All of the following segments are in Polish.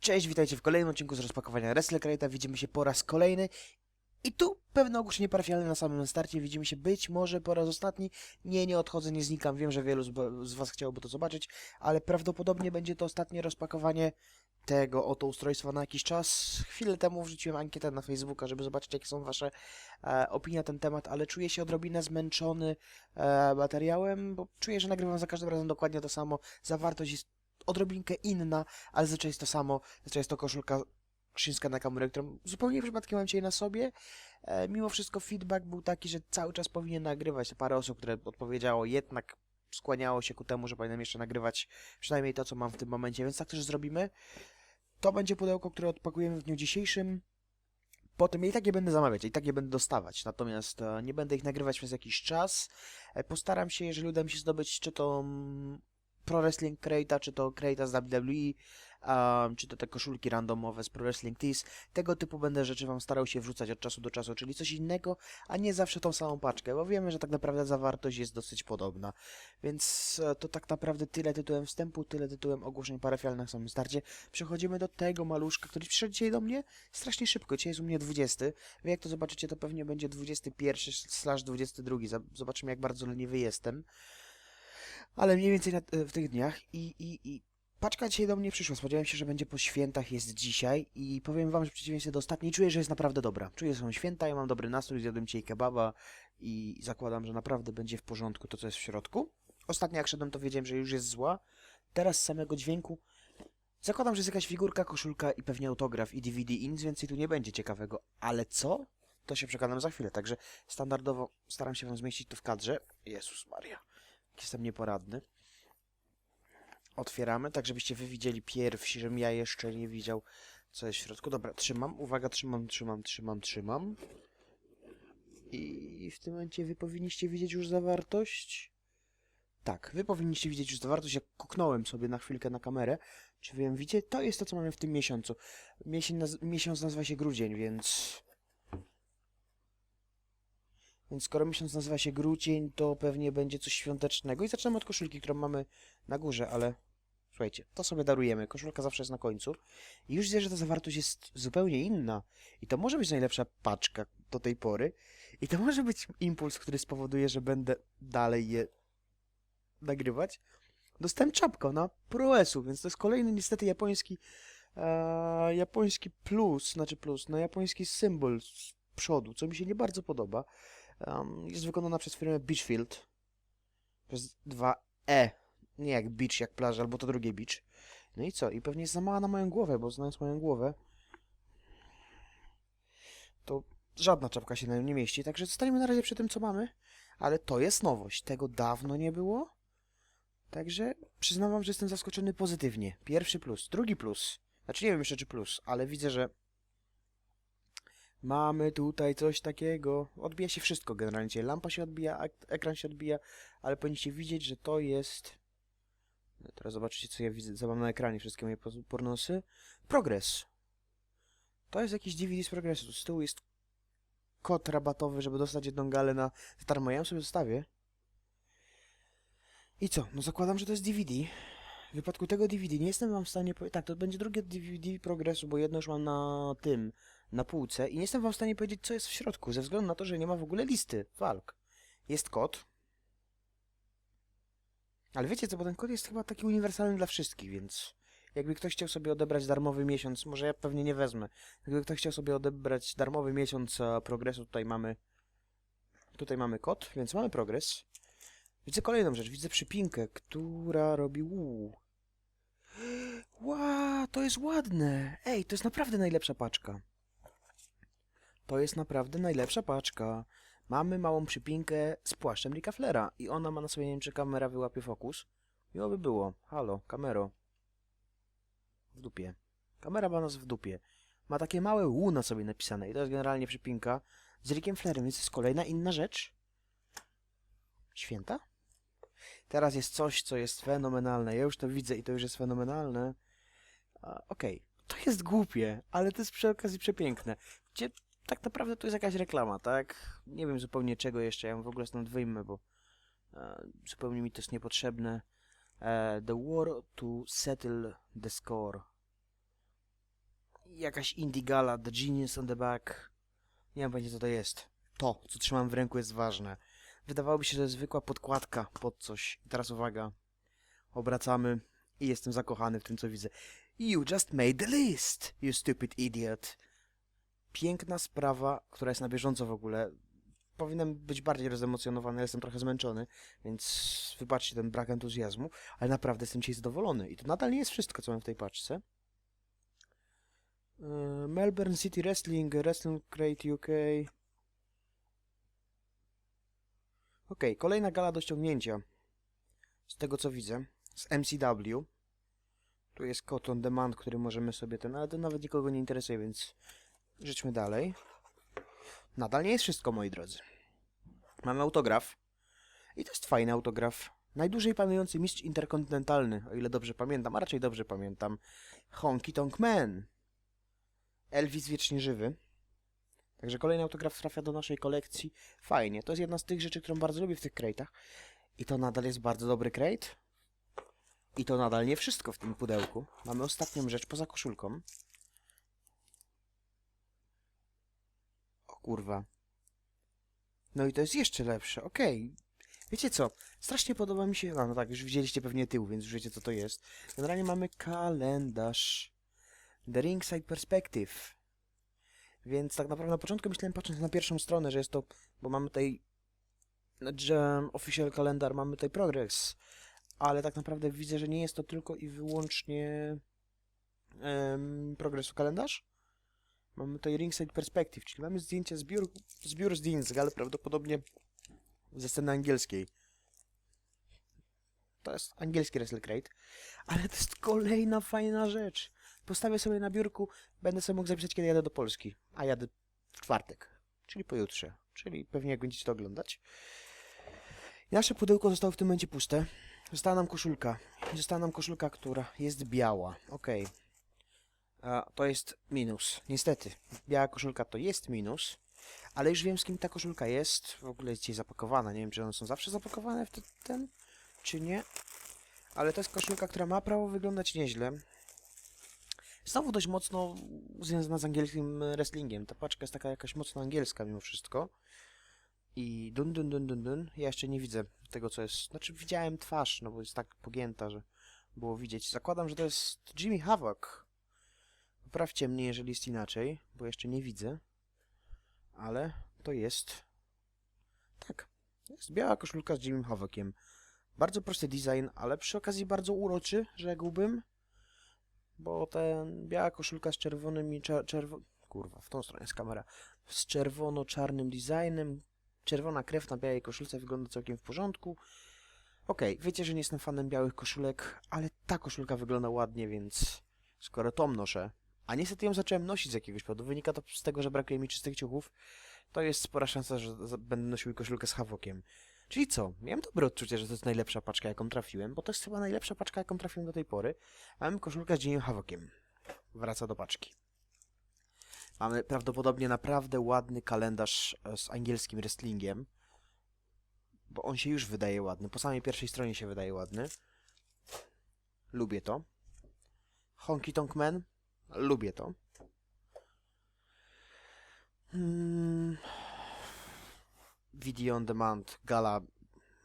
Cześć, witajcie w kolejnym odcinku z rozpakowania Wrestle Crate'a. Widzimy się po raz kolejny. I tu pewne ogłoszenie parafialne na samym starcie. Widzimy się być może po raz ostatni. Nie, nie odchodzę, nie znikam. Wiem, że wielu z Was chciałoby to zobaczyć, ale prawdopodobnie będzie to ostatnie rozpakowanie tego oto ustrojstwa na jakiś czas. Chwilę temu wrzuciłem ankietę na Facebooka, żeby zobaczyć, jakie są Wasze e, opinie na ten temat, ale czuję się odrobinę zmęczony e, materiałem, bo czuję, że nagrywam za każdym razem dokładnie to samo. Zawartość jest odrobinkę inna, ale zazwyczaj jest to samo. Zazwyczaj jest to koszulka Shinsuke Nakamura, którą zupełnie przypadkiem mam dzisiaj na sobie. E, mimo wszystko feedback był taki, że cały czas powinien nagrywać. Parę osób, które odpowiedziało, jednak skłaniało się ku temu, że powinienem jeszcze nagrywać przynajmniej to, co mam w tym momencie, więc tak też zrobimy. To będzie pudełko, które odpakujemy w dniu dzisiejszym. Potem ja i tak je będę zamawiać, i tak je będę dostawać, natomiast e, nie będę ich nagrywać przez jakiś czas. E, postaram się, jeżeli uda mi się zdobyć, czy to mm, Pro Wrestling Crate'a, czy to Crate'a z WWE, um, czy to te koszulki randomowe z Pro Wrestling Tees. Tego typu będę rzeczy Wam starał się wrzucać od czasu do czasu, czyli coś innego, a nie zawsze tą samą paczkę, bo wiemy, że tak naprawdę zawartość jest dosyć podobna. Więc e, to tak naprawdę tyle tytułem wstępu, tyle tytułem ogłoszeń parafialnych na samym starcie. Przechodzimy do tego maluszka, który przyszedł dzisiaj do mnie strasznie szybko. Dzisiaj jest u mnie 20. Wy jak to zobaczycie, to pewnie będzie 21 slash 22. Za- Zobaczymy, jak bardzo leniwy jestem. Ale mniej więcej na, w tych dniach i, i, i paczka dzisiaj do mnie przyszła. Spodziewałem się, że będzie po świętach, jest dzisiaj i powiem wam, że w przeciwieństwie do ostatniej czuję, że jest naprawdę dobra. Czuję, że są święta, ja mam dobry nastrój, zjadłem dzisiaj kebaba i zakładam, że naprawdę będzie w porządku to, co jest w środku. Ostatnio jak szedłem, to wiedziałem, że już jest zła. Teraz z samego dźwięku zakładam, że jest jakaś figurka, koszulka i pewnie autograf i DVD i nic więcej tu nie będzie ciekawego. Ale co? To się przekonam za chwilę, także standardowo staram się wam zmieścić to w kadrze. Jezus Maria jestem nieporadny. Otwieramy, tak żebyście wy widzieli pierwsi, żebym ja jeszcze nie widział, co jest w środku. Dobra, trzymam, uwaga, trzymam, trzymam, trzymam, trzymam. I w tym momencie wy powinniście widzieć już zawartość. Tak, wy powinniście widzieć już zawartość. Jak kuknąłem sobie na chwilkę na kamerę, czy ją widzicie? To jest to, co mamy w tym miesiącu. Miesiąc, naz miesiąc nazywa się grudzień, więc więc skoro miesiąc nazywa się grudzień, to pewnie będzie coś świątecznego. I zaczynamy od koszulki, którą mamy na górze, ale słuchajcie, to sobie darujemy. Koszulka zawsze jest na końcu. I już widzę, że ta zawartość jest zupełnie inna. I to może być najlepsza paczka do tej pory. I to może być impuls, który spowoduje, że będę dalej je nagrywać. Dostałem czapkę na ProS-u, więc to jest kolejny niestety japoński e, japoński plus, znaczy plus, no japoński symbol z przodu, co mi się nie bardzo podoba. Um, jest wykonana przez firmę Beachfield. Przez 2E. Nie jak beach, jak plaża, albo to drugie beach. No i co? I pewnie jest za mała na moją głowę, bo znając moją głowę, to żadna czapka się na nią nie mieści. Także zostaniemy na razie przy tym, co mamy. Ale to jest nowość. Tego dawno nie było. Także przyznam wam, że jestem zaskoczony pozytywnie. Pierwszy plus. Drugi plus. Znaczy nie wiem jeszcze czy plus, ale widzę, że Mamy tutaj coś takiego. Odbija się wszystko generalnie. Lampa się odbija, ek- ekran się odbija, ale powinniście widzieć, że to jest. No teraz zobaczycie, co ja widzę. Co mam na ekranie, wszystkie moje pornosy. Progres. To jest jakiś DVD z progresu. Tu z tyłu jest kod rabatowy, żeby dostać jedną galę na darmo. Ja ją sobie zostawię. I co? No zakładam, że to jest DVD. W wypadku tego DVD nie jestem wam w stanie. Tak, to będzie drugie DVD progresu, bo jedno już mam na tym na półce i nie jestem wam w stanie powiedzieć, co jest w środku, ze względu na to, że nie ma w ogóle listy walk. Jest kod. Ale wiecie co, bo ten kod jest chyba taki uniwersalny dla wszystkich, więc jakby ktoś chciał sobie odebrać darmowy miesiąc, może ja pewnie nie wezmę, jakby ktoś chciał sobie odebrać darmowy miesiąc progresu, tutaj mamy tutaj mamy kod, więc mamy progres. Widzę kolejną rzecz, widzę przypinkę, która robi uuu. Ła, to jest ładne. Ej, to jest naprawdę najlepsza paczka. To jest naprawdę najlepsza paczka. Mamy małą przypinkę z płaszczem Ricka Flera i ona ma na sobie, nie wiem czy kamera wyłapie fokus. Miło by było. Halo, kamero. W dupie. Kamera ma nas w dupie. Ma takie małe U na sobie napisane i to jest generalnie przypinka z Rickiem Flerem, więc jest kolejna inna rzecz. Święta? Teraz jest coś, co jest fenomenalne. Ja już to widzę i to już jest fenomenalne. Okej, to jest głupie, ale to jest przy okazji przepiękne. Gdzie tak naprawdę to jest jakaś reklama, tak? Nie wiem zupełnie czego jeszcze, ja ją w ogóle stąd wyjmę, bo e, zupełnie mi to jest niepotrzebne. E, the war to settle the score. jakaś indie gala, The Genius on the Back. Nie wiem pojęcia co to jest. To, co trzymam w ręku jest ważne. Wydawałoby się, że zwykła podkładka pod coś. I teraz uwaga. Obracamy i jestem zakochany w tym, co widzę. You just made the list, you stupid idiot. Piękna sprawa, która jest na bieżąco w ogóle. Powinienem być bardziej rozemocjonowany, jestem trochę zmęczony, więc wybaczcie ten brak entuzjazmu, ale naprawdę jestem dzisiaj zadowolony. I to nadal nie jest wszystko, co mam w tej paczce. Yy, Melbourne City Wrestling, Wrestling Crate UK. Ok, kolejna gala do ściągnięcia. Z tego co widzę, z MCW. Tu jest Cotton Demand, który możemy sobie ten, ale to nawet nikogo nie interesuje, więc Żydźmy dalej. Nadal nie jest wszystko, moi drodzy. Mamy autograf. I to jest fajny autograf. Najdłużej panujący mistrz interkontynentalny, o ile dobrze pamiętam, a raczej dobrze pamiętam. Honky Tonk Man. Elvis wiecznie żywy. Także kolejny autograf trafia do naszej kolekcji. Fajnie. To jest jedna z tych rzeczy, którą bardzo lubię w tych crate'ach. I to nadal jest bardzo dobry crate. I to nadal nie wszystko w tym pudełku. Mamy ostatnią rzecz poza koszulką. Kurwa. No i to jest jeszcze lepsze, okej. Wiecie co? Strasznie podoba mi się... No, tak, już widzieliście pewnie tył, więc już wiecie co to jest. Generalnie mamy kalendarz. The Ringside Perspective. Więc tak naprawdę na początku myślałem, patrząc na pierwszą stronę, że jest to... Bo mamy tutaj... Że official kalendar, mamy tutaj progress. Ale tak naprawdę widzę, że nie jest to tylko i wyłącznie... Um, progresu kalendarz. Mamy tutaj Ringside Perspective, czyli mamy zdjęcie zbiór, zbiór zdjęć, ale prawdopodobnie ze sceny angielskiej. To jest angielski Wrestle Crate, ale to jest kolejna fajna rzecz. Postawię sobie na biurku, będę sobie mógł zapisać, kiedy jadę do Polski, a jadę w czwartek, czyli pojutrze, czyli pewnie jak będziecie to oglądać. Nasze pudełko zostało w tym momencie puste. Została nam koszulka. Została nam koszulka, która jest biała. Okej. A, to jest minus. Niestety, biała koszulka to jest minus, ale już wiem z kim ta koszulka jest. W ogóle jest dzisiaj zapakowana. Nie wiem, czy one są zawsze zapakowane w te- ten, czy nie. Ale to jest koszulka, która ma prawo wyglądać nieźle. Znowu dość mocno związana z angielskim wrestlingiem. Ta paczka jest taka jakaś mocno angielska mimo wszystko. I dun dun dun dun dun. Ja jeszcze nie widzę tego, co jest. Znaczy widziałem twarz, no bo jest tak pogięta, że było widzieć. Zakładam, że to jest Jimmy Havoc. Poprawcie mnie, jeżeli jest inaczej, bo jeszcze nie widzę. Ale to jest... Tak. Jest biała koszulka z Jimmy Havociem. Bardzo prosty design, ale przy okazji bardzo uroczy, rzekłbym. Bo ten biała koszulka z czerwonymi... Czer czerwo... Kurwa, w tą stronę jest kamera. Z czerwono-czarnym designem. Czerwona krew na białej koszulce wygląda całkiem w porządku. Okej, wiecie, że nie jestem fanem białych koszulek, ale ta koszulka wygląda ładnie, więc skoro tą noszę, a niestety ją zacząłem nosić z jakiegoś powodu. Wynika to z tego, że brakuje mi czystych ciuchów. To jest spora szansa, że będę nosił koszulkę z Havokiem. Czyli co? Miałem dobre odczucie, że to jest najlepsza paczka, jaką trafiłem, bo to jest chyba najlepsza paczka, jaką trafiłem do tej pory. Mamy koszulkę z Jimmy Havokiem. Wraca do paczki. Mamy prawdopodobnie naprawdę ładny kalendarz e, z angielskim wrestlingiem. Bo on się już wydaje ładny. Po samej pierwszej stronie się wydaje ładny. Lubię to. Honky Tonk Man. Lubię to. Hmm. Video on Demand, Gala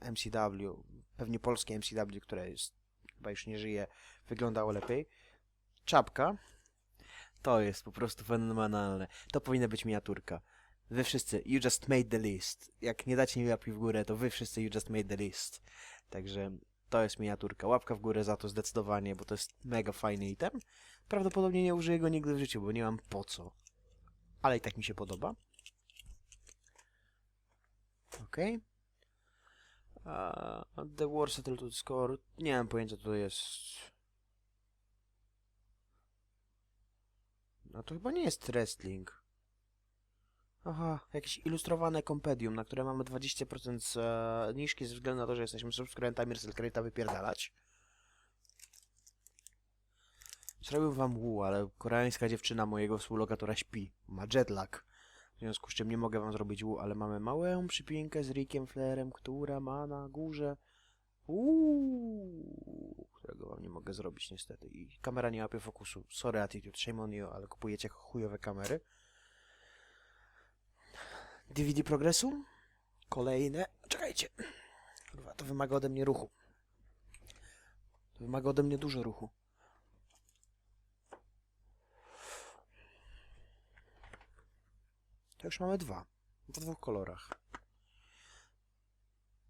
MCW, pewnie polskie MCW, które jest, chyba już nie żyje, wyglądało lepiej. Czapka. To jest po prostu fenomenalne. To powinna być miniaturka. Wy wszyscy, you just made the list. Jak nie dacie mi łapki w górę, to wy wszyscy, you just made the list. Także to jest miniaturka. Łapka w górę za to zdecydowanie, bo to jest mega fajny item. Prawdopodobnie nie użyję go nigdy w życiu, bo nie mam po co. Ale i tak mi się podoba. Okej. A, The War Settled Score. Nie mam pojęcia, co to jest. No to chyba nie jest wrestling. Aha, jakieś ilustrowane kompedium, na które mamy 20% e, niżki ze względu na to, że jesteśmy subskrybentami Wrestle Crate'a wypierdalać. Zrobił wam łu, ale koreańska dziewczyna mojego współlokatora śpi. Ma jetlag. W związku z czym nie mogę wam zrobić łu, ale mamy małą przypinkę z Rickiem Flairem, która ma na górze uuu, którego wam nie mogę zrobić niestety. I kamera nie łapie fokusu. Sorry Attitude, shame on you, ale kupujecie chujowe kamery. DVD progresu. Kolejne. Czekajcie. Kurwa, to wymaga ode mnie ruchu. To wymaga ode mnie dużo ruchu. To już mamy dwa. W dwóch kolorach.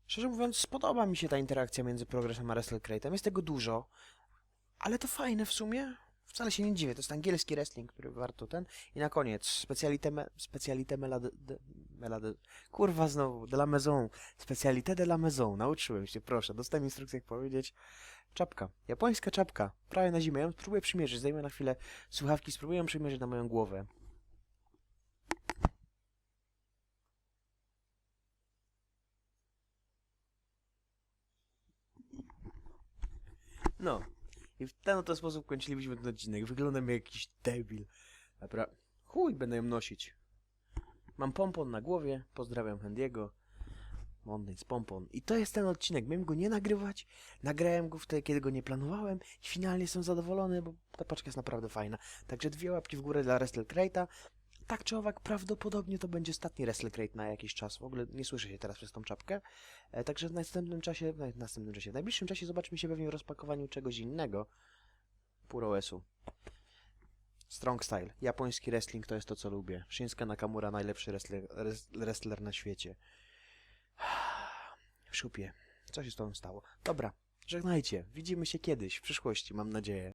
Szczerze mówiąc, spodoba mi się ta interakcja między Progressem a Wrestle Crate'em. Jest tego dużo, ale to fajne w sumie. Wcale się nie dziwię, to jest angielski wrestling, który warto ten. I na koniec, specalité, me, specalité melade, de, melade, kurwa znowu, de la maison. Specalité de la maison, nauczyłem się, proszę, dostałem instrukcję jak powiedzieć. Czapka, japońska czapka, prawie na zimę. Ja spróbuję przymierzyć, zdejmę na chwilę słuchawki, spróbuję przymierzyć na moją głowę. No. I w ten oto sposób kończylibyśmy ten odcinek. Wyglądam jak jakiś debil. Dobra. Chuj, będę ją nosić. Mam pompon na głowie. Pozdrawiam Hendiego. Mądry z pompon. I to jest ten odcinek. Miałem go nie nagrywać. Nagrałem go wtedy, kiedy go nie planowałem. I finalnie jestem zadowolony, bo ta paczka jest naprawdę fajna. Także dwie łapki w górę dla Wrestle Crate'a. Tak czy owak, prawdopodobnie to będzie ostatni Wrestle Crate na jakiś czas. W ogóle nie słyszę się teraz przez tą czapkę. E, także w następnym czasie, w następnym czasie, w najbliższym czasie zobaczymy się pewnie w rozpakowaniu czegoś innego. PureOS-u. Strong Style. Japoński wrestling to jest to, co lubię. Shinsuke Nakamura, najlepszy wrestler, wres- wrestler na świecie. W szupie. Co się z tobą stało? Dobra, żegnajcie. Widzimy się kiedyś, w przyszłości, mam nadzieję.